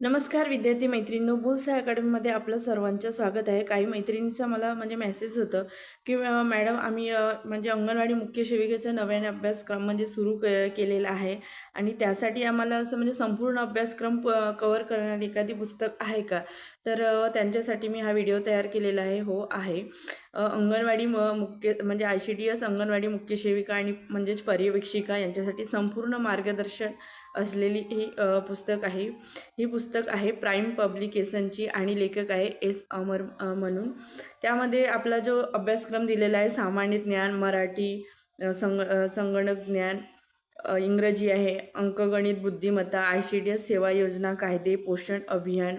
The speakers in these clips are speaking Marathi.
नमस्कार विद्यार्थी मैत्रिणींनो बुल्सा अकॅडमीमध्ये आपलं सर्वांचं स्वागत आहे. काही मैत्रिणींचा मला म्हणजे मेसेज होतं की मॅडम आम्ही म्हणजे अंगणवाडी मुख्य सेविकेचा नव्याने अभ्यासक्रम म्हणजे सुरू क केलेला आहे आणि त्यासाठी आम्हाला असं म्हणजे संपूर्ण अभ्यासक्रम प कवर करणारी एखादी पुस्तक आहे का? तर त्यांच्यासाठी मी हा व्हिडिओ तयार केलेला आहे हो आहे. अंगणवाडी म मुख्य म्हणजे आय सी डी एस अंगणवाडी मुख्य सेविका आणि म्हणजेच पर्यवेक्षिका यांच्यासाठी संपूर्ण मार्गदर्शन असलेली ही पुस्तक आहे. ही पुस्तक आहे प्राईम पब्लिकेशनची आणि लेखक आहे एस अमर म्हणून. त्यामध्ये आपला जो अभ्यासक्रम दिलेला आहे सामान्य ज्ञान मराठी संग संगणक ज्ञान इंग्रजी आहे अंकगणित बुद्धिमत्ता आय सी डी एस सेवा योजना कायदे पोषण अभियान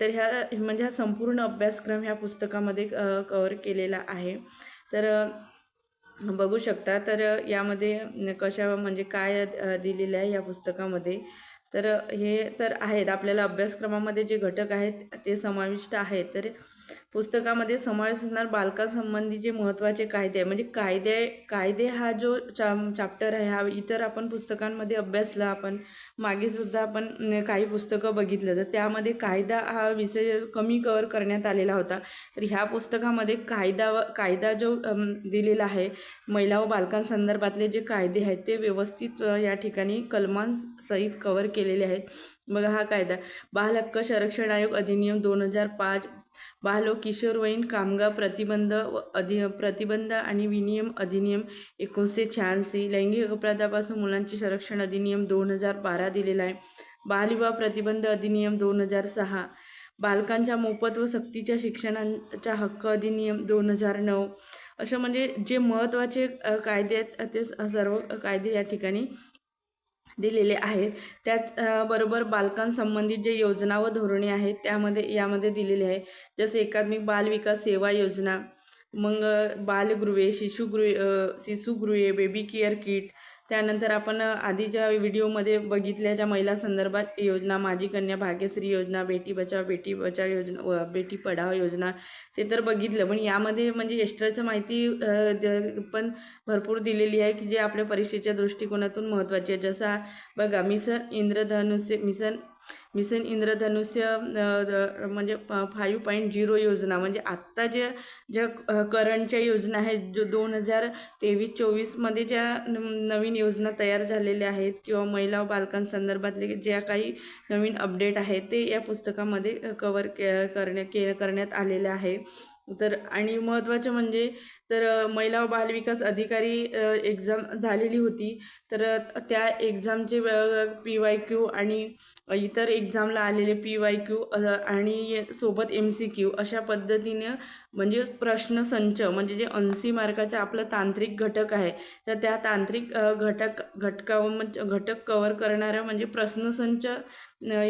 तर ह्या म्हणजे हा संपूर्ण अभ्यासक्रम ह्या पुस्तकामध्ये कवर केलेला आहे. तर बघू शकता. तर यामध्ये कशा म्हणजे काय दिलेलं आहे या पुस्तकामध्ये? तर हे तर आहेत. आपल्याला अभ्यासक्रमामध्ये जे घटक आहेत ते समाविष्ट आहेत. तर पुस्तकामध्ये समावेश असणार बालकांसंबंधीचे महत्त्वाचे कायदे आहे म्हणजे कायदे कायदे हा जो चा चॅप्टर आहे हा इतर आपण पुस्तकांमध्ये अभ्यासला आपण मागेसुद्धा आपण काही पुस्तकं बघितलं तर त्यामध्ये कायदा हा विषय कमी कवर करण्यात आलेला होता. तर ह्या पुस्तकामध्ये कायदा व कायदा जो दिलेला आहे महिला व बालकांसंदर्भातले जे कायदे आहेत ते व्यवस्थित या ठिकाणी कलमांसहित कवर केलेले आहेत. बघा हा कायदा. बाल हक्क संरक्षण आयोग अधिनियम दोन हजार पाच बालो किशोरवयीन कामगार प्रतिबंध व अधि प्रतिबंध आणि विनियम अधिनियम एकोणीसशे शहाऐंशी. लैंगिक अपराधापासून मुलांचे संरक्षण अधिनियम दोन हजार बारा दिलेला आहे. बालविवाह प्रतिबंध अधिनियम दोन हजार सहा. बालकांच्या मोफत व सक्तीच्या शिक्षणांच्या हक्क अधिनियम दोन हजार नऊ. असं म्हणजे जे महत्त्वाचे कायदे आहेत ते स- सर्व कायदे या ठिकाणी दिलेले आहेत. त्याचबरोबर बालकांसंबंधित जे योजना व धोरणे आहेत त्यामध्ये यामध्ये दिलेले आहे. जसे एकात्मिक बाल विकास सेवा योजना मग बालगृहे शिशुगृहे शिशुगृहे बेबी केअर किट त्यानंतर आपण आधीच्या व्हिडिओमध्ये बघितल्या ज्या महिला संदर्भात योजना माझी कन्या भाग्यश्री योजना बेटी बचाव बेटी बचाव योजना बेटी पढाव योजना ते तर बघितलं. पण यामध्ये म्हणजे एक्स्ट्राचं माहिती पण भरपूर दिलेली आहे की जे आपल्या परीक्षेच्या दृष्टिकोनातून महत्त्वाची आहे. जसा बघा मिसन इंद्रधनुष्य मिसन मिशन इंद्रधनुष्य म्हणजे फाईव्ह पॉईंट झिरो योजना म्हणजे आत्ता ज्या ज्या करंटच्या योजना आहेत जो दोन हजार तेवीस चोवीसमध्ये ज्या न- नवीन योजना तयार झालेल्या आहेत किंवा महिला व बालकांसंदर्भातले ज्या काही नवीन अपडेट आहेत ते या पुस्तकामध्ये कवर के करण्या के करण्यात आलेले आहे. तर आणि महत्त्वाचं म्हणजे तर महिला व बालविकास अधिकारी एक्झाम झालेली होती. तर त्या एक्झामचे पी वाय क्यू आणि इतर एक्झामला आलेले पी वाय क्यू आणि सोबत एम सी क्यू अशा पद्धतीने म्हणजे प्रश्नसंच म्हणजे जे ऐंशी मार्काचा आपलं तांत्रिक घटक आहे तर त्या तांत्रिक घटक घटका म्हणजे घटक कवर करणारा म्हणजे प्रश्नसंच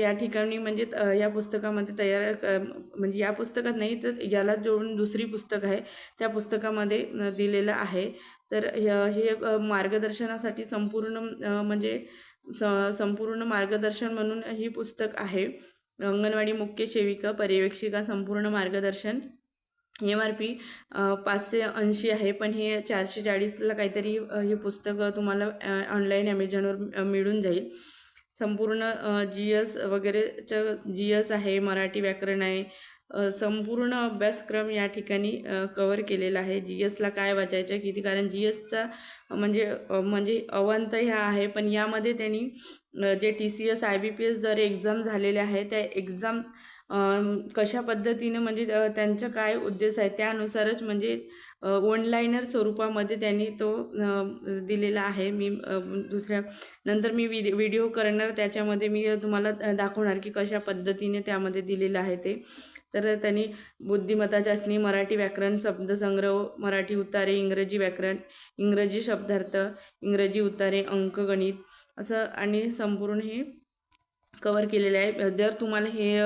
या ठिकाणी म्हणजे या पुस्तकामध्ये तयार म्हणजे या पुस्तकात नाही तर याला जोडून दुसरी पुस्तक आहे. त्या पुस्तकामध्ये मध्ये दिलेलं आहे. तर हे मार्गदर्शनासाठी संपूर्ण म्हणजे स संपूर्ण मार्गदर्शन म्हणून ही पुस्तक आहे. अंगणवाडी मुख्य सेविका पर्यवेक्षिका संपूर्ण मार्गदर्शन. एम आर पी पाचशे ऐंशी आहे. पण हे चारशे चाळीसला काहीतरी हे पुस्तक तुम्हाला ऑनलाईन ॲमेझॉनवर मिळून जाईल. संपूर्ण जी एस वगैरेचं जी एस आहे मराठी व्याकरण आहे. संपूर्ण अभ्यासक्रम या ठिकाणी कवर केलेला आहे. जी एसला काय वाचायचं किती? कारण जी एसचा म्हणजे म्हणजे अवांत ह्या आहे. पण यामध्ये त्यांनी जे T C S I B P S जर एक्झाम झालेले आहे त्या एक्झाम कशा पद्धतीने म्हणजे त्यांचं काय उद्देश आहे त्यानुसारच म्हणजे ऑनलाईनर स्वरूपामध्ये त्यांनी तो दिलेला आहे. मी दुसऱ्या नंतर मी विडि व्हिडिओ करणार त्याच्यामध्ये मी तुम्हाला दाखवणार की कशा पद्धतीने त्यामध्ये दिलेलं आहे ते. तर त्यांनी बुद्धिमत्ता चाचणी मराठी व्याकरण शब्दसंग्रह मराठी उतारे इंग्रजी व्याकरण इंग्रजी शब्दार्थ इंग्रजी उतारे अंकगणित असं आणि संपूर्ण हे कवर केलेलं आहे. जर तुम्हाला हे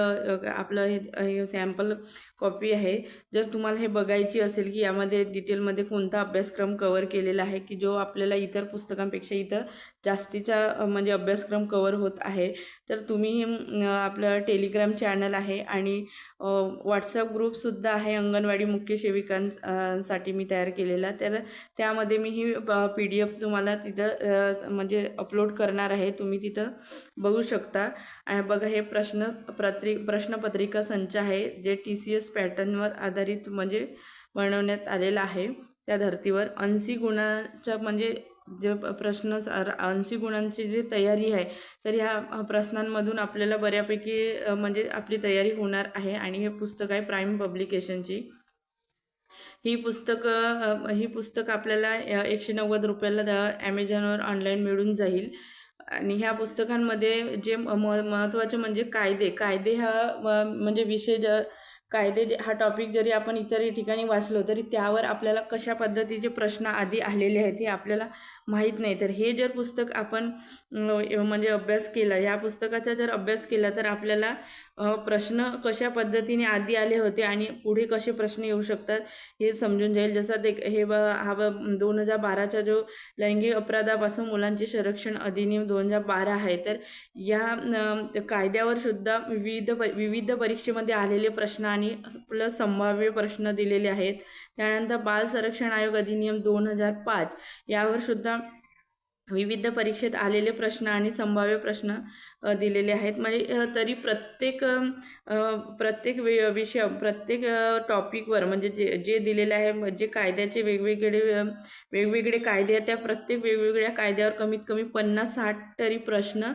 आपलं हे हे सॅम्पल कॉपी आहे जर तुम्हाला हे बघायची असेल की यामध्ये डिटेलमध्ये कोणता अभ्यासक्रम कवर केलेला आहे की जो आपल्याला इतर पुस्तकांपेक्षा इतर जास्तीचा म्हणजे अभ्यासक्रम कवर होत आहे तर तुम्ही आपलं टेलिग्राम चॅनल आहे आणि व्हॉट्सअप ग्रुपसुद्धा आहे अंगणवाडी मुख्य सेविकांसाठी मी तयार केलेला. तर त्यामध्ये मी ही पी डी एफ तुम्हाला तिथं म्हणजे अपलोड करणार आहे. तुम्ही तिथं बघू शकता. आणि बघा हे प्रश्न प्रत्री प्रश्नपत्रिका संच आहे जे टी सी एस पॅटर्नवर आधारित म्हणजे बनवण्यात आलेलं आहे. त्या धर्तीवर ऐंशी गुणाच्या म्हणजे जे प्रश्न ऐंशी गुणांची जी तयारी आहे तर ह्या प्रश्नांमधून आपल्याला बऱ्यापैकी म्हणजे आपली तयारी होणार आहे. आणि हे पुस्तक आहे प्राईम पब्लिकेशनची ही पुस्तकं ही पुस्तक आपल्याला एकशे नव्वद रुपयाला द- ॲमेझॉनवर ऑनलाईन मिळून जाईल. आणि ह्या पुस्तकांमध्ये जे म महत्त्वाचे म्हणजे कायदे कायदे हा म्हणजे विषय ज कायदे जे हा टॉपिक जरी आपण इतर ठिकाणी वाचलो तरी त्यावर आपल्याला कशा पद्धतीचे प्रश्न आधी आलेले आहेत हे आपल्याला माहीत नाही. तर हे जर पुस्तक आपण म्हणजे अभ्यास केला या पुस्तकाचा जर अभ्यास केला तर आपल्याला प्रश्न कशा पद्धतीने आधी आले होते आणि पुढे कसे प्रश्न येऊ शकतात हे समजून जाईल. जसं ते हे ब हा दोन हजार बाराचा जो लैंगिक अपराधापासून मुलांचे संरक्षण अधिनियम दोन हजार बारा आहे तर या कायद्यावर सुद्धा विविध प विविध परीक्षेमध्ये आलेले प्रश्न आणि प्लस संभाव्य प्रश्न दिलेले आहेत. त्यानंतर बाल संरक्षण आयोग अधिनियम दोन हजार पाच यावर सुद्धा विविध परीक्षेत आलेले प्रश्न आणि संभाव्य प्रश्न दिलेले आहेत. म्हणजे तरी प्रत्येक प्रत्येक वि विषय प्रत्येक टॉपिकवर म्हणजे जे जे दिलेले आहे जे कायद्याचे वेगवेगळे वेगवेगळे कायदे आहेत त्या प्रत्येक वेगवेगळ्या कायद्यावर कमीत कमी पन्नास साठ तरी प्रश्न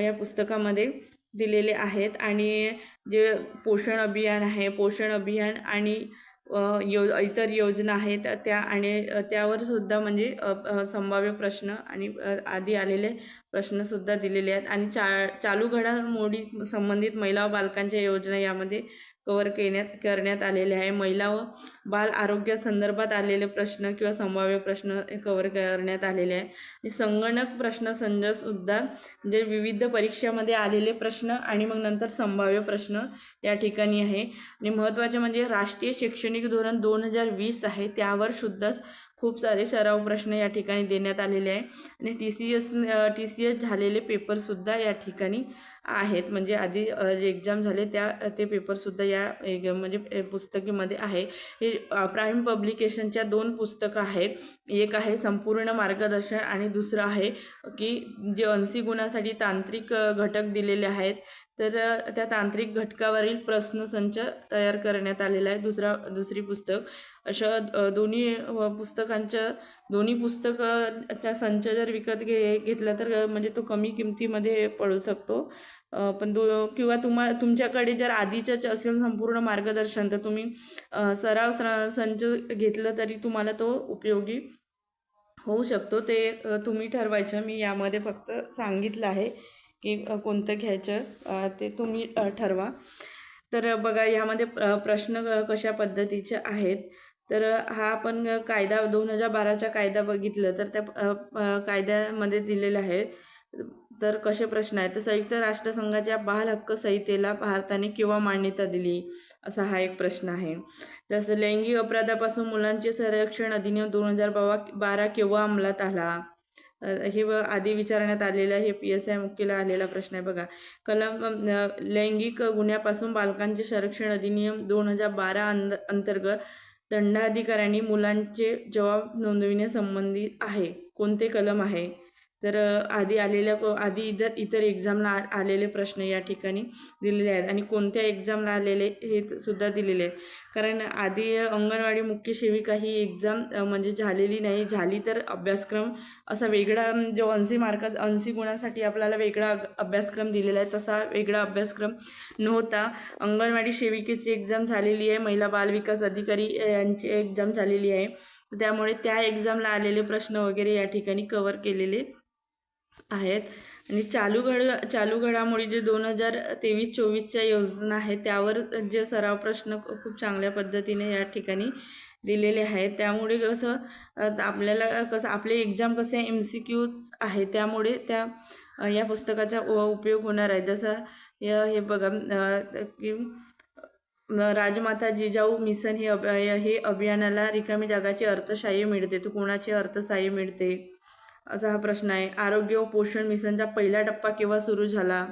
या पुस्तकामध्ये दिलेले आहेत. आणि जे पोषण अभियान आहे पोषण अभियान आणि यो इतर योजना आहेत त्या आणि त्यावर सुद्धा म्हणजे संभाव्य प्रश्न आणि आधी आलेले प्रश्नसुद्धा दिलेले आहेत. आणि चा चालू घडामोडी संबंधित महिला व बालकांच्या योजना यामध्ये कवर करण्यात करण्यात आलेले आहे. महिला व बाल आरोग्यासंदर्भात आलेले प्रश्न किंवा संभाव्य प्रश्न कवर करण्यात आलेले आहे. आणि संगणक प्रश्नसंचसुद्धा म्हणजे विविध परीक्षामध्ये आलेले प्रश्न आणि मग नंतर संभाव्य प्रश्न या ठिकाणी आहे. आणि महत्त्वाचे म्हणजे राष्ट्रीय शैक्षणिक धोरण दोन हजार वीस आहे. त्यावर सुद्धा खूप सारे सराव प्रश्न या ठिकाणी देण्यात आलेले आहे. आणि T C S T C S झालेले पेपरसुद्धा या ठिकाणी आहेत. म्हणजे आधी जे एक्झाम झाले त्या ते पेपरसुद्धा या म्हणजे पुस्तकीमध्ये आहे. हे प्राईम पब्लिकेशनच्या दोन पुस्तकं आहेत. एक आहे संपूर्ण मार्गदर्शन आणि दुसरं आहे की जे ऐंशी गुणासाठी तांत्रिक घटक दिलेले आहेत. तर त्या तांत्रिक घटकावरील प्रश्नसंच तयार करण्यात आलेला आहे. दुसरा दुसरी पुस्तक अशा दोन्ही पुस्तकांच्या दोन्ही पुस्तकाचा संच जर विकत घे घेतला तर म्हणजे तो कमी किमतीमध्ये पडू शकतो. पण दो किंवा तुम्हा तुमच्याकडे जर आधीच्याच असेल संपूर्ण मार्गदर्शन तर तुम्ही सराव संच घेतलं तरी तुम्हाला तो उपयोगी होऊ शकतो. ते तुम्ही ठरवायचं. मी यामध्ये फक्त सांगितलं आहे की कोणतं घ्यायचं ते तुम्ही ठरवा. तर बघा यामध्ये प्रश्न क- कशा पद्धतीचे आहेत? तर हा आपण कायदा दोन हजार बाराचा कायदा बघितलं तर त्या कायद्यामध्ये दिलेले आहेत तर कसे प्रश्न आहेत? तर संयुक्त राष्ट्रसंघाच्या बाल हक्क संहितेला भारताने केव्हा मान्यता दिली? असा हा एक प्रश्न आहे. जसं लैंगिक अपराधापासून मुलांचे संरक्षण अधिनियम दोन हजार बावा बारा केव्हा अंमलात आला? हे व आधी विचारण्यात आलेलं आहे हे पी एस आय मुख्यला आलेला प्रश्न आहे बघा. कलम लैंगिक गुन्ह्यापासून बालकांचे संरक्षण अधिनियम दोन हजार बारा अंतर्गत दंडाधिकाऱ्यांनी मुलांचे जबाब नोंदविण्यासंबंधी आहे. कोणते कलम आहे? तर आधी आलेल्या आधी इतर इतर एक्झामला आ- आलेले प्रश्न या ठिकाणी दिलेले आहेत आणि कोणत्या एक्झामला आलेले हे सुद्धा दिलेले आहेत. कारण आधी अंगणवाडी मुख्य सेविका ही एक्झाम म्हणजे झालेली नाही. झाली तर अभ्यासक्रम असा वेगळा जो ऐंशी मार्का ऐंशी गुणांसाठी आपल्याला वेगळा अभ्यासक्रम दिलेला आहे तसा वेगळा अभ्यासक्रम नव्हता. अंगणवाडी सेविकेची एक्झाम झालेली आहे. महिला बालविकास अधिकारी यांची एक्झाम झालेली आहे. त्यामुळे त्या एक्झामला आलेले प्रश्न वगैरे या ठिकाणी कवर केलेले आहेत. आणि चालू घड चालू घडामोडी जे दोन हजार तेवीस चोवीसच्या योजना आहेत त्यावर जे सराव प्रश्न खूप चांगल्या पद्धतीने या ठिकाणी दिलेले आहेत. त्यामुळे कसं आपल्याला कसं आपले एक्झाम कसे एम सी क्यूज आहे त्यामुळे त्या या पुस्तकाचा उपयोग होणार आहे. जसं य- हे बघा की राजमाता जिजाऊ मिसन हे अभ हे अभियानाला रिकामी जागाची अर्थसहाय्य मिळते. तर कोणाचे अर्थसहाय्य मिळते? असा हा प्रश्न आहे. आरोग्य व पोषण मिशनचा पहिला टप्पा केव्हा सुरू झाला?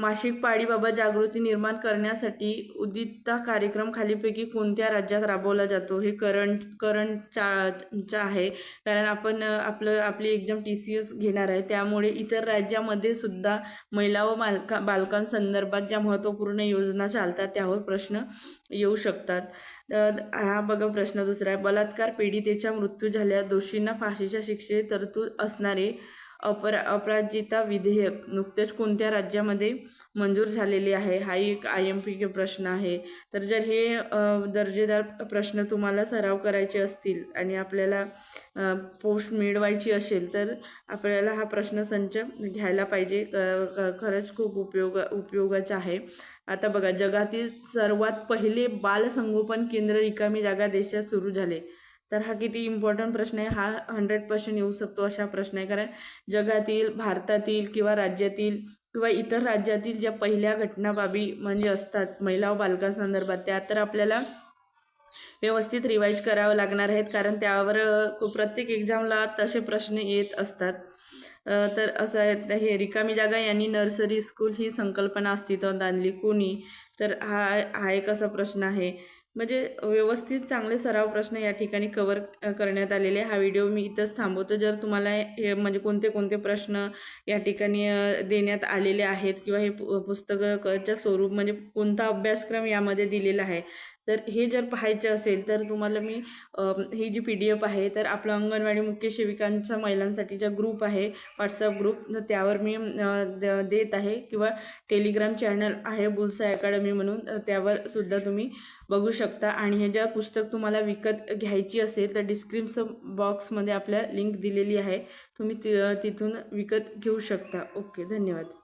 मासिक पाळीबाबत जागृती निर्माण करण्यासाठी उदित्ता कार्यक्रम खालीपैकी कोणत्या राज्यात राबवला जातो? हे करंट करंटचा आहे. कारण आपण आपलं आपली एक्झाम टी सी एस घेणार आहे. त्यामुळे इतर राज्यामध्ये सुद्धा महिला व बालका बालकांसंदर्भात ज्या महत्त्वपूर्ण योजना चालतात त्यावर प्रश्न येऊ शकतात. तर हा बघा प्रश्न दुसरा आहे. बलात्कार पीडितेच्या मृत्यू झाल्यास दोषींना फाशीच्या शिक्षे तरतूद असणारे अपरा अपराजिता विधेयक नुकतेच कोणत्या राज्यामध्ये मंजूर झालेले आहे? हा एक आय एम पी के प्रश्न आहे. तर जर हे दर्जेदार प्रश्न तुम्हाला सराव करायचे असतील आणि आपल्याला पोस्ट मिळवायची असेल तर आपल्याला हा प्रश्न संच घ्यायला पाहिजे. क- खरंच खूप उपयोग उपयोगाचा आहे. आता बघा जगातील सर्वात पहिले बालसंगोपन केंद्र रिकामी जागा देशात सुरू झाले. तर हा किती इम्पॉर्टंट प्रश्न आहे. हा हंड्रेड पर्सेंट येऊ शकतो अशा प्रश्न आहे. कारण जगातील भारतातील किंवा राज्यातील किंवा इतर राज्यातील ज्या पहिल्या घटना बाबी म्हणजे असतात महिला व बालकांसंदर्भात त्या तर आपल्याला व्यवस्थित रिवाईज करावं लागणार आहेत. कारण त्यावर प्रत्येक एक्झामला तसे प्रश्न येत असतात. तर असं आहे. हे रिकामी जागा यांनी नर्सरी स्कूल ही संकल्पना अस्तित्वात आणली कोणी? तर हा हा एक असा प्रश्न आहे. म्हणजे व्यवस्थित चांगले सराव प्रश्न या ठिकाणी कवर करण्यात आलेले आहे. हा व्हिडिओ मी इथंच थांबवतो जर तुम्हाला हे म्हणजे कोणते कोणते प्रश्न या ठिकाणी देण्यात आलेले आहेत किंवा हे पु पुस्तकाच्या स्वरूप म्हणजे कोणता अभ्यासक्रम यामध्ये दिलेला आहे तर हे जर पाहायचे असेल तर तुम्हाला मी ही जी पी डी एफ आहे तर आपलं अंगणवाडी मुख्य सेविकांचा महिलांसाठीचा ग्रुप आहे व्हॉट्सअप ग्रुप तर त्यावर मी द- देत आहे किंवा टेलिग्राम चॅनल आहे बुलसा अकॅडमी म्हणून त्यावर सुद्धा तुम्ही बघू शकता. आणि हे जर पुस्तक तुम्हाला विकत घ्यायची असेल तर डिस्क्रिप्शन बॉक्समध्ये आपल्या लिंक दिलेली आहे. तुम्ही ति तिथून विकत घेऊ शकता. ओके धन्यवाद.